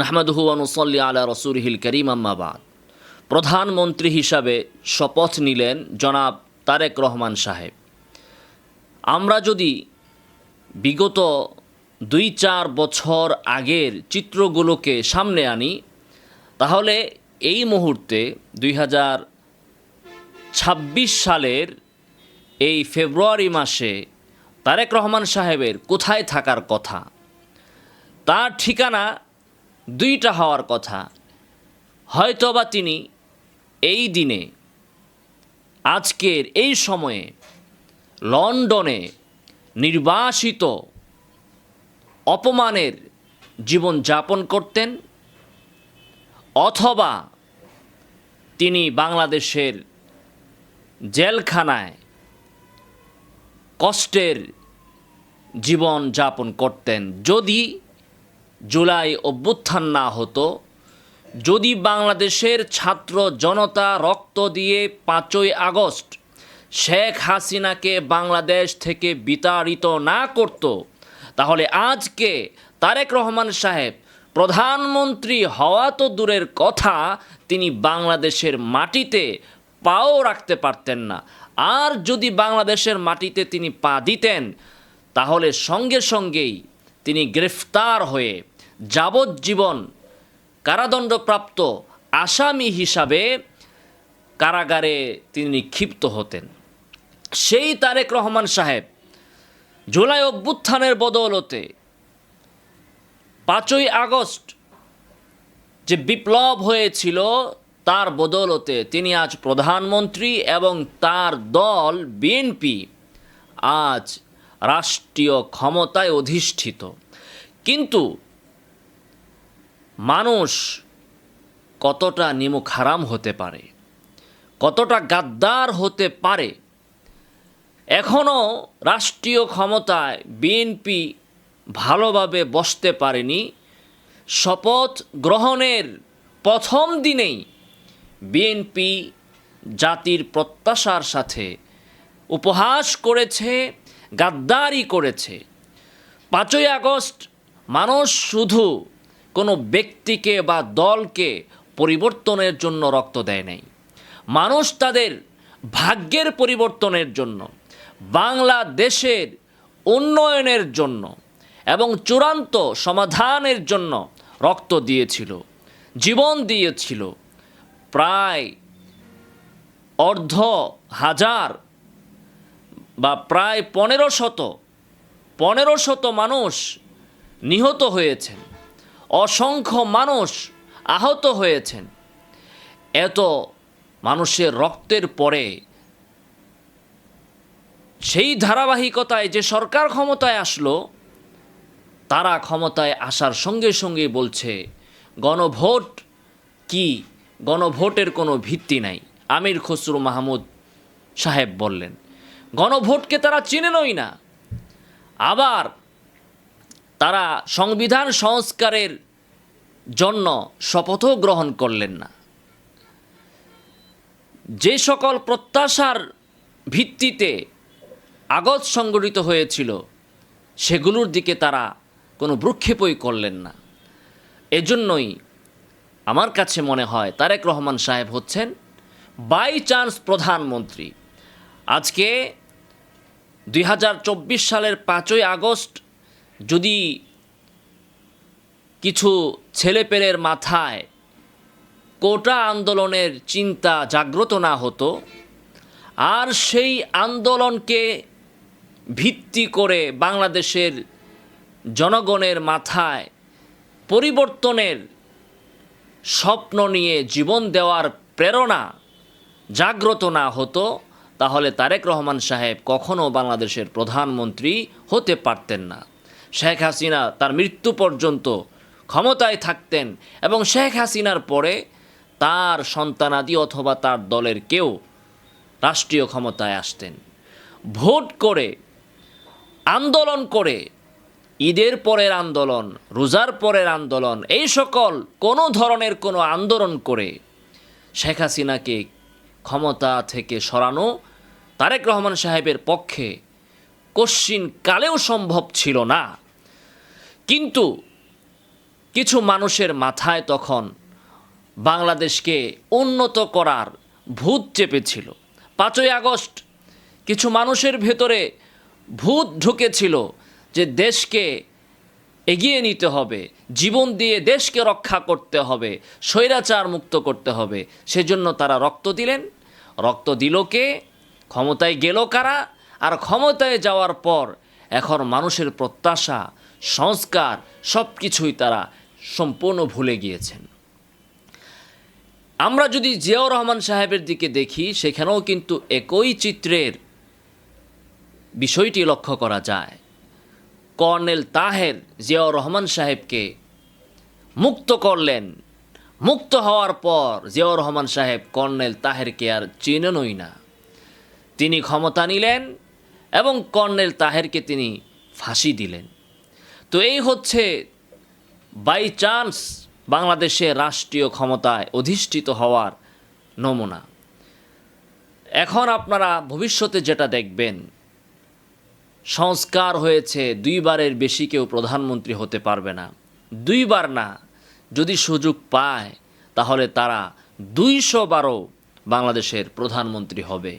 নাহমাদহু অনুসল্লি আলা রসুরহিল করিম আম্মাবাদ প্রধানমন্ত্রী হিসাবে শপথ নিলেন জনাব তারেক রহমান সাহেব। আমরা যদি বিগত দুই চার বছর আগের চিত্রগুলোকে সামনে আনি, তাহলে এই মুহূর্তে দুই হাজার ছাব্বিশ সালের এই ফেব্রুয়ারি মাসে তারেক রহমান সাহেবের কোথায় থাকার কথা, তার ঠিকানা দুইটা হওয়ার কথা। হয়তোবা তিনি এই দিনে, আজকের এই সময়ে লন্ডনে নির্বাসিত অপমানের জীবন যাপন করতেন, অথবা তিনি বাংলাদেশের জেলখানায় কষ্টের জীবন যাপন করতেন। যদি জুলাই অভ্যুত্থান না হতো, যদি বাংলাদেশের ছাত্র জনতা রক্ত দিয়ে পাঁচই আগস্ট শেখ হাসিনাকে বাংলাদেশ থেকে বিতাড়িত না করত, তাহলে আজকে তারেক রহমান সাহেব প্রধানমন্ত্রী হওয়া তো দূরের কথা, তিনি বাংলাদেশের মাটিতে পাও রাখতে পারতেন না। আর যদি বাংলাদেশের মাটিতে তিনি পা দিতেন, তাহলে সঙ্গে সঙ্গেই তিনি গ্রেফতার হয়ে যাবজ্জীবন কারাদণ্ডপ্রাপ্ত আসামি হিসাবে কারাগারে তিনি নিক্ষিপ্ত হতেন। সেই তারেক রহমান সাহেব জুলাই অভ্যুত্থানের বদৌলতে পাঁচই আগস্ট যে বিপ্লব হয়েছিল, তার বদৌলতে তিনি আজ প্রধানমন্ত্রী এবং তার দল বিএনপি আজ রাষ্ট্রীয় ক্ষমতায় অধিষ্ঠিত। কিন্তু মানুষ কতটা নিমুখ হারাম হতে পারে, কতটা গাদ্দার হতে পারে এখনও রাষ্ট্রীয় ক্ষমতায় বিএনপি ভালোভাবে বসতে পারেনি। শপথ গ্রহণের প্রথম দিনেই বিএনপি জাতির প্রত্যাশার সাথে উপহাস করেছে, গাদ্দারি করেছে। পাঁচই আগস্ট মানুষ শুধু কোনো ব্যক্তিকে বা দলকে পরিবর্তনের জন্য রক্ত দেয় নাই। মানুষ তাদের ভাগ্যের পরিবর্তনের জন্য, বাংলাদেশের উন্নয়নের জন্য এবং চূড়ান্ত সমাধানের জন্য রক্ত দিয়েছিল, জীবন দিয়েছিল। প্রায় অর্ধ হাজার বা প্রায় পনেরো শত পনেরো শত মানুষ নিহত হয়েছেন। অসংখ্য মানুষ আহত হয়েছেন। এত মানুষের রক্তের পরে সেই ধারাবাহিকতায় যে সরকার ক্ষমতায় আসলো, তারা ক্ষমতায় আসার সঙ্গে সঙ্গে বলছে, গণভোট কি? গণভোটের কোনো ভিত্তি নাই, আমির খসরু মাহমুদ সাহেব বললেন। গণভোটকে তারা চিনেনই না। আবার তারা সংবিধান সংস্কারের জন্য শপথও গ্রহণ করলেন না। যে সকল প্রত্যাশার ভিত্তিতে আগত সংগঠিত হয়েছিল, সেগুলোর দিকে তারা কোনো ভ্রুক্ষেপই করলেন না। এজন্যই আমার কাছে মনে হয় তারেক রহমান সাহেব হচ্ছেন বাই চান্স প্রধানমন্ত্রী। আজকে দুই হাজার চব্বিশ সালের পাঁচই আগস্ট যদি কিছু ছেলেপেলের মাথায় কোটা আন্দোলনের চিন্তা জাগ্রত না হতো, আর সেই আন্দোলনকে ভিত্তি করে বাংলাদেশের জনগণের মাথায় পরিবর্তনের স্বপ্ন নিয়ে জীবন দেওয়ার প্রেরণা জাগ্রত না হতো, তাহলে তারেক রহমান সাহেব কখনও বাংলাদেশের প্রধানমন্ত্রী হতে পারতেন না। শেখ হাসিনা তার মৃত্যু পর্যন্ত ক্ষমতায় থাকতেন এবং শেখ হাসিনার পরে তার সন্তানাদি অথবা তার দলের কেউ রাষ্ট্রীয় ক্ষমতায় আসতেন। ভোট করে, আন্দোলন করে, ঈদের পরের আন্দোলন, রোজার পরের আন্দোলন, এই সকল কোনো ধরনের কোনো আন্দোলন করে শেখ হাসিনাকে ক্ষমতা থেকে সরানো তারেক রহমান সাহেবের পক্ষে কশ্চিন কালেও সম্ভব ছিল না। কিন্তু কিছু মানুষের মাথায় তখন বাংলাদেশকে উন্নত করার ভূত চেপেছিল। পাঁচই আগস্ট কিছু মানুষের ভেতরে ভূত ঢুকেছিল যে দেশকে এগিয়ে নিতে হবে, জীবন দিয়ে দেশকে রক্ষা করতে হবে, স্বৈরাচার মুক্ত করতে হবে। সেজন্য তারা রক্ত দিলেন। রক্ত দিল কে? ক্ষমতায় গেল কারা? আর ক্ষমতায় যাওয়ার পর এখন মানুষের প্রত্যাশা সংস্কার সব কিছুই তারা সম্পূর্ণ ভুলে গিয়েছেন। আমরা যদি জিয়াউর রহমান সাহেবের দিকে দেখি, সেখানেও কিন্তু একই চিত্রের বিষয়টি লক্ষ্য করা যায়। কর্নেল তাহের জিয়াউর রহমান সাহেবকে মুক্ত করলেন। মুক্ত হওয়ার পর জিয়াউর রহমান সাহেব কর্নেল তাহেরকে আর চিনেনই না। তিনি ক্ষমতা নিলেন এবং কর্নেল তাহেরকে তিনি ফাঁসি দিলেন। তো এই হচ্ছে বাই চান্স বাংলাদেশে রাষ্ট্রীয় ক্ষমতায় অধিষ্ঠিত হওয়ার নমুনা। এখন আপনারা ভবিষ্যতে যেটা দেখবেন, সংস্কার হয়েছে, দুইবারের বেশি কেউ প্রধানমন্ত্রী হতে পারবে না। দুইবার না, যদি সুযোগ পায়, তাহলে তারা দুইশো বারো বাংলাদেশের প্রধানমন্ত্রী হবে।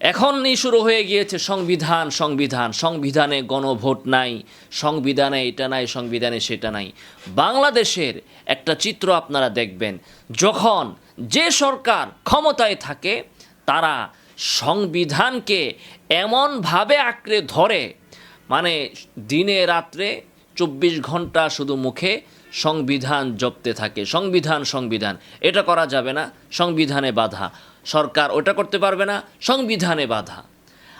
এখনই শুরু হয়ে গিয়েছে সংবিধান সংবিধান, সংবিধানে গণভোট নাই, সংবিধানে এটা নাই, সংবিধানে সেটা নাই। বাংলাদেশের একটা চিত্র আপনারা দেখবেন, যখন যে সরকার ক্ষমতায় থাকে, তারা সংবিধানকে এমনভাবে আঁকড়ে ধরে মানে দিনে রাত্রে চব্বিশ ঘণ্টা শুধু মুখে সংবিধান জপতে থাকে। সংবিধান সংবিধান, এটা করা যাবে না, সংবিধানে বাধা। সরকার ওটা করতে পারবে না, সংবিধানে বাধা।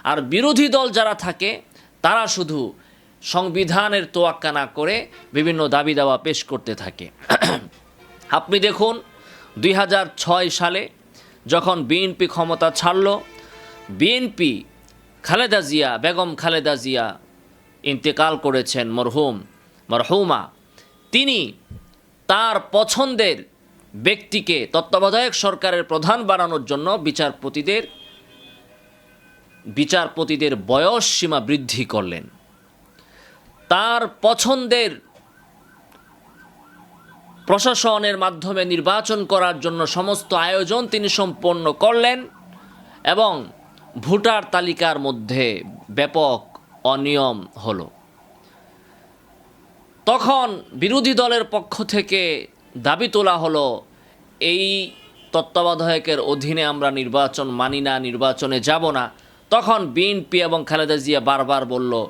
আর বিরোধী দল যারা থাকে, তারা শুধু সংবিধানের তোয়াক্কা না করে বিভিন্ন দাবি দাওয়া পেশ করতে থাকে। আপনি দেখুন, দুই হাজার ছয় সালে যখন বিএনপি ক্ষমতা ছাড়ল, বিএনপি খালেদা জিয়া, বেগম খালেদা জিয়া ইন্তেকাল করেছেন মরহুম, মরহুমা। তিনি তার পছন্দের ব্যক্তিকে তত্ত্বাবধায়ক সরকারের প্রধান বানানোর জন্য বিচারপতিদের বিচারপতিদের বয়স সীমা বৃদ্ধি করলেন। তার পছন্দের প্রশাসনের মাধ্যমে নির্বাচন করার জন্য সমস্ত আয়োজন তিনি সম্পন্ন করলেন এবং ভোটার তালিকার মধ্যে ব্যাপক অনিয়ম হলো। তখন বিরোধী দলের পক্ষ থেকে দাবি তোলা হলো, এই তত্ত্বাবধায়কের অধীনে আমরা নির্বাচন মানি না, নির্বাচনে যাব না। তখন বিএনপি এবং খালেদা জিয়া বারবার বলল,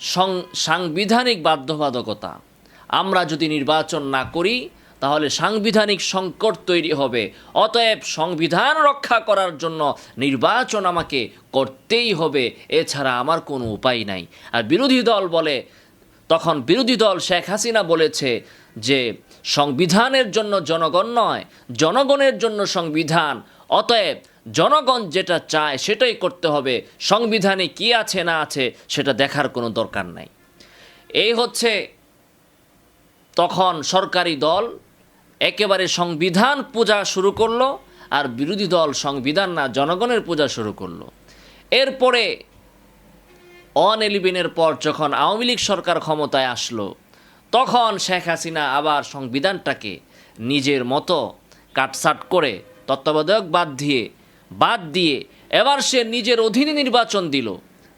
সং- সাংবিধানিক বাধ্যবাধকতা। আমরা যদি নির্বাচন না করি, তাহলে সাংবিধানিক সংকট তৈরি হবে। অতএব সংবিধান রক্ষা করার জন্য নির্বাচন আমাকে করতেই হবে। এছাড়া আমার কোনো উপায় নাই। আর বিরোধী দল বলে, তখন বিরোধী দল শেখ হাসিনা বলেছে যে সংবিধানের জন্য জনগণ নয়, জনগণের জন্য সংবিধান। অতএব জনগণ যেটা চায় সেটাই করতে হবে। সংবিধানে কি আছে না আছে সেটা দেখার কোনো দরকার নাই। এই হচ্ছে তখন সরকারি দল একেবারে সংবিধান পূজা শুরু করল আর বিরোধী দল সংবিধান না, জনগণের পূজা শুরু করল। এরপরে অন এলিভেনের পর যখন আওয়ামী লীগ সরকার ক্ষমতায় আসলো তখন শেখ হাসিনা আবার সংবিধানটাকে নিজের মতো কাটসাট করে তত্ত্বাবধায়ক বাদ দিয়ে বাদ দিয়ে এবার সে নিজের অধীনে নির্বাচন দিল,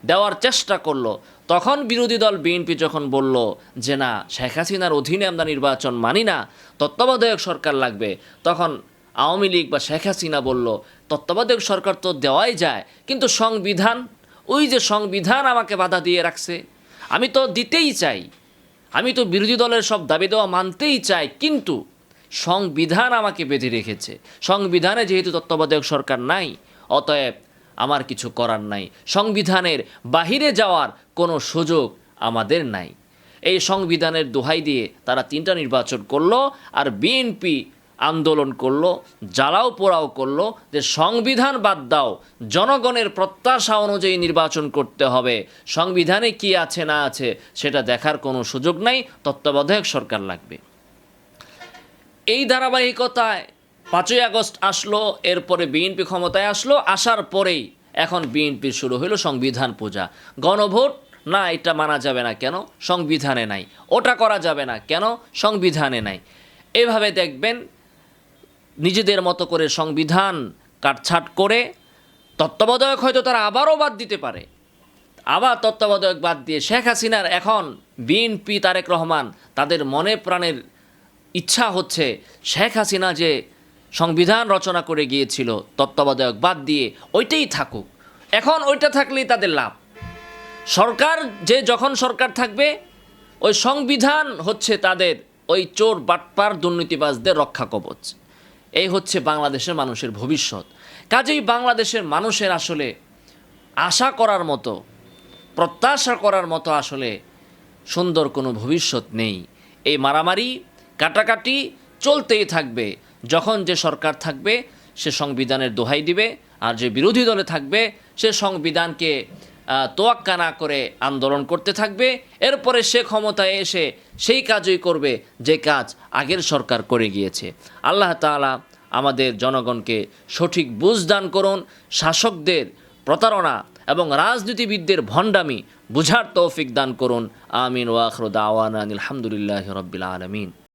দেওয়ার চেষ্টা করল। তখন বিরোধী দল বিএনপি যখন বলল যে না, শেখ হাসিনার অধীনে আমরা নির্বাচন মানি না, তত্ত্বাবধায়ক সরকার লাগবে, তখন আওয়ামী লীগ বা শেখ হাসিনা বলল, তত্ত্বাবধায়ক সরকার তো দেওয়াই যায়, কিন্তু সংবিধান, ওই যে সংবিধান আমাকে বাধা দিয়ে রাখছে। আমি তো দিতেই চাই। আমি তো বিরোধী দলের সব দাবি দেওয়া মানতেই চাই, কিন্তু সংবিধান আমাকে বেঁধে রেখেছে। সংবিধানে যেহেতু তত্ত্বাবধায়ক সরকার নাই, অতএব আমার কিছু করার নাই। সংবিধানের বাহিরে যাওয়ার কোনো সুযোগ আমাদের নাই। এই সংবিধানের দোহাই দিয়ে তারা তিনটা নির্বাচন করল, আর বিএনপি আন্দোলন করল, জ্বালাও পোড়াও করল, যে সংবিধান বাদ দাও, জনগণের প্রত্যাশা অনুযায়ী নির্বাচন করতে হবে। সংবিধানে কি আছে না আছে সেটা দেখার কোনো সুযোগ নাই, তত্ত্বাবধায়ক সরকার লাগবে। এই ধারাবাহিকতায় পাঁচই আগস্ট আসলো, এরপরে বিএনপি ক্ষমতায় আসলো, আসার পরেই এখন বিএনপির শুরু হলো সংবিধান পূজা। গণভোট? না, এটা মানা যাবে না কেন? সংবিধানে নাই। ওটা করা যাবে না কেন? সংবিধানে নাই। এভাবে দেখবেন নিজেদের মতো করে সংবিধান কাটছাট করে তত্ত্বাবধায়ক হয়তো তারা আবারও বাদ দিতে পারে। আবার তত্ত্বাবধায়ক বাদ দিয়ে শেখ হাসিনার এখন বিএনপি তারেক রহমান তাদের মনে প্রাণের ইচ্ছা হচ্ছে শেখ হাসিনা যে সংবিধান রচনা করে গিয়েছিল, তত্ত্বাবধায়ক বাদ দিয়ে ওইটাই থাকুক। এখন ওইটা থাকলেই তাদের লাভ। সরকার যে যখন সরকার থাকবে, ওই সংবিধান হচ্ছে তাদের ওই চোর, বাটপার, দুর্নীতিবাজদের রক্ষা কবচ। এই হচ্ছে বাংলাদেশের মানুষের ভবিষ্যৎ। কাজেই বাংলাদেশের মানুষের আসলে আশা করার মতো, প্রত্যাশা করার মতো আসলে সুন্দর কোনো ভবিষ্যৎ নেই। এই মারামারি, কাটাকাটি চলতেই থাকবে। যখন যে সরকার থাকবে, সে সংবিধানের দোহাই দিবে, আর যে বিরোধী দলে থাকবে, সে সংবিধানকে তোয়াক্কা না করে আন্দোলন করতে থাকবে। এরপরে সে ক্ষমতায় এসে সেই কাজই করবে যে কাজ আগের সরকার করে গিয়েছে। আল্লাহ তালা আমাদের জনগণকে সঠিক বুঝ দান করুন, শাসকদের প্রতারণা এবং রাজনীতিবিদদের ভণ্ডামি বুঝার তৌফিক দান করুন। আমিন ওয়াখর আওয়ান আলহামদুলিল্লাহ রবিল আলমিন।